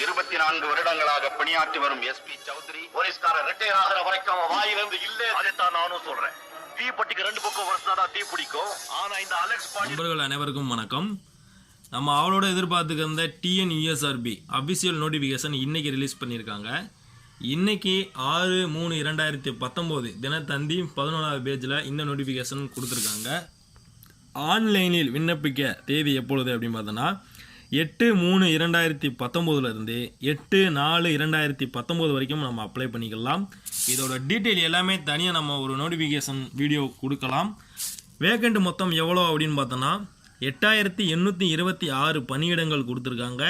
இருபத்தி நான்கு வருடங்களாக பணியாற்றி வரும் எஸ்பி சௌத்ரி போலீஸ்காரர் ரிட்டையர் ஆகிற வரைக்கும் வாயிலிருந்து இல்ல. அதைத்தான் நானும் சொல்றேன். தீப்பட்டிக்கு ரெண்டு பக்கம் வருஷம் தான் தீ பிடிக்கும். ஆனா இந்த அலெக்ஸ் நண்பர்கள் அனைவருக்கும் வணக்கம். நம்ம அவளோட எதிர்பார்த்துக்கிருந்த டிஎன் யூஎஸ்ஆர்பி அஃபிஷியல் நோட்டிஃபிகேஷன் இன்றைக்கி ரிலீஸ் பண்ணியிருக்காங்க. இன்றைக்கி ஆறு மூணு இரண்டாயிரத்தி பத்தொம்போது தினத்தந்தி பதினோராவது பேஜில் இந்த நோட்டிஃபிகேஷன் கொடுத்துருக்காங்க. ஆன்லைனில் விண்ணப்பிக்க தேதி எப்பொழுது அப்படின்னு பார்த்தோன்னா எட்டு மூணு இரண்டாயிரத்தி பத்தொம்போதுலேருந்து எட்டு நாலு இரண்டாயிரத்தி பத்தொம்போது வரைக்கும் நம்ம அப்ளை பண்ணிக்கலாம். இதோட டீட்டெயில் எல்லாமே தனியாக நம்ம ஒரு நோட்டிஃபிகேஷன் வீடியோ கொடுக்கலாம். வேக்கண்ட் மொத்தம் எவ்வளோ அப்படின்னு பார்த்தோன்னா எட்டாயிரத்தி எண்ணூற்றி இருபத்தி ஆறு பணியிடங்கள் கொடுத்துருக்காங்க.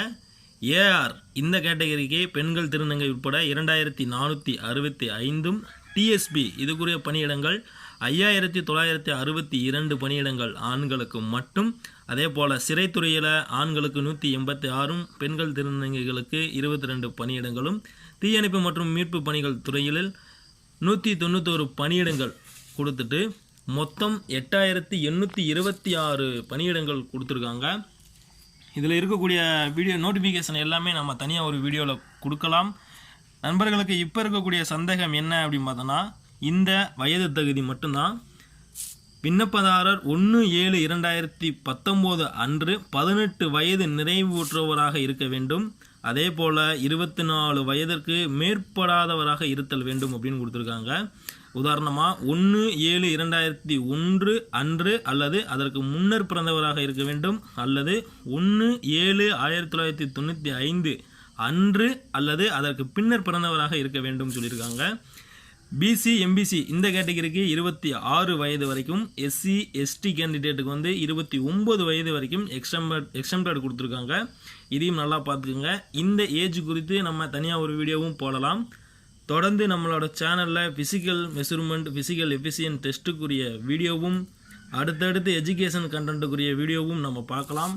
ஏஆர் இந்த கேட்டகரிக்கு பெண்கள் திருநங்கை உட்பட இரண்டாயிரத்தி நானூற்றி அறுபத்தி ஐந்தும் டிஎஸ்பி இதுக்குரிய பணியிடங்கள் ஐயாயிரத்தி தொள்ளாயிரத்தி அறுபத்தி இரண்டு பணியிடங்கள் ஆண்களுக்கு மட்டும். அதே போல் சிறைத்துறையில் ஆண்களுக்கு நூற்றி எண்பத்தி ஆறும் பெண்கள் திருநங்கைகளுக்கு இருபத்தி ரெண்டு பணியிடங்களும். தீயணைப்பு மற்றும் மீட்பு பணிகள் துறையில் நூற்றி தொண்ணூத்தோரு பணியிடங்கள் கொடுத்துட்டு மொத்தம் எட்டாயிரத்தி எண்ணூற்றி இருபத்தி ஆறு பணியிடங்கள் கொடுத்துருக்காங்க. இதில் இருக்கக்கூடிய வீடியோ நோட்டிஃபிகேஷன் எல்லாமே நம்ம தனியாக ஒரு வீடியோவில் கொடுக்கலாம். நண்பர்களுக்கு இப்போ இருக்கக்கூடிய சந்தேகம் என்ன அப்படின்னு பார்த்தோன்னா இந்த வயது தகுதி மட்டும்தான். விண்ணப்பதாரர் ஒன்று ஏழு இரண்டாயிரத்தி பத்தொம்போது அன்று பதினெட்டு வயது நிறைவுற்றவராக இருக்க வேண்டும். அதே போல் இருபத்தி நாலு வயதிற்கு மேற்படாதவராக இருத்தல் வேண்டும் அப்படின்னு கொடுத்துருக்காங்க. உதாரணமாக ஒன்று ஏழு இரண்டாயிரத்தி ஒன்று அன்று அல்லது அதற்கு முன்னர் பிறந்தவராக இருக்க வேண்டும். அல்லது ஒன்று ஏழு ஆயிரத்தி தொள்ளாயிரத்தி தொண்ணூற்றி ஐந்து அன்று அல்லது அதற்கு பின்னர் பிறந்தவராக இருக்க வேண்டும் சொல்லியிருக்காங்க. பிசி எம்பிசி இந்த கேட்டகரிக்கு இருபத்தி ஆறு வயது வரைக்கும் எஸ்சி எஸ்டி கேண்டிடேட்டுக்கு வந்து இருபத்தி ஒம்பது வயது வரைக்கும் எக்ஸ்டம்பர்ட் எக்ஸ்டம்பட் கொடுத்துருக்காங்க. இதையும் நல்லா பார்த்துக்குங்க. இந்த ஏஜ் குறித்து நம்ம தனியாக ஒரு வீடியோவும் போடலாம். தொடர்ந்து நம்மளோட சேனலில் ஃபிசிக்கல் மெஷர்மெண்ட் ஃபிசிக்கல் எஃபிசியன் டெஸ்ட்டுக்குரிய வீடியோவும் அடுத்தடுத்து எஜுகேஷன் கண்டென்ட்டுக்குரிய வீடியோவும் நம்ம பார்க்கலாம்.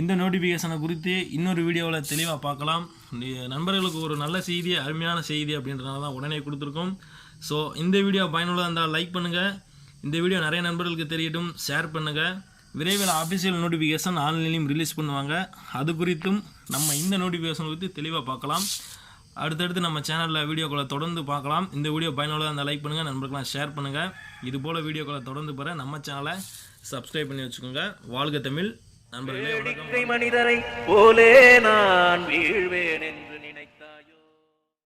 இந்த நோட்டிஃபிகேஷனை குறித்து இன்னொரு வீடியோவில் தெளிவாக பார்க்கலாம். நண்பர்களுக்கு ஒரு நல்ல செய்தி அருமையான செய்தி அப்படின்றனால தான் உடனே கொடுத்துருக்கோம். ஸோ இந்த வீடியோ பயனுள்ளதாக இருந்தால் லைக் பண்ணுங்கள் இந்த வீடியோ நிறைய நண்பர்களுக்கு தெரியட்டும். ஷேர் பண்ணுங்கள் விரைவில் ஆஃபீஷியல் நோட்டிஃபிகேஷன் ஆன்லைன்லையும் ரிலீஸ் பண்ணுவாங்க. அது குறித்தும் நம்ம இந்த நோட்டிஃபிகேஷன் குறித்து தெளிவாக பார்க்கலாம். அடுத்தடுத்து நம்ம சேனலில் வீடியோக்களை தொடர்ந்து பார்க்கலாம். இந்த வீடியோ பயனுள்ளதாக இருந்தால் லைக் பண்ணுங்கள் நண்பர்களாம் ஷேர் பண்ணுங்கள் இது போல் வீடியோக்களை தொடர்ந்து பெற நம்ம சேனலை சப்ஸ்கிரைப் பண்ணி வச்சுக்கோங்க. வாழ்க தமிழ். நண்பர்களே மனிதரை போலே நான் வீழ்வேன்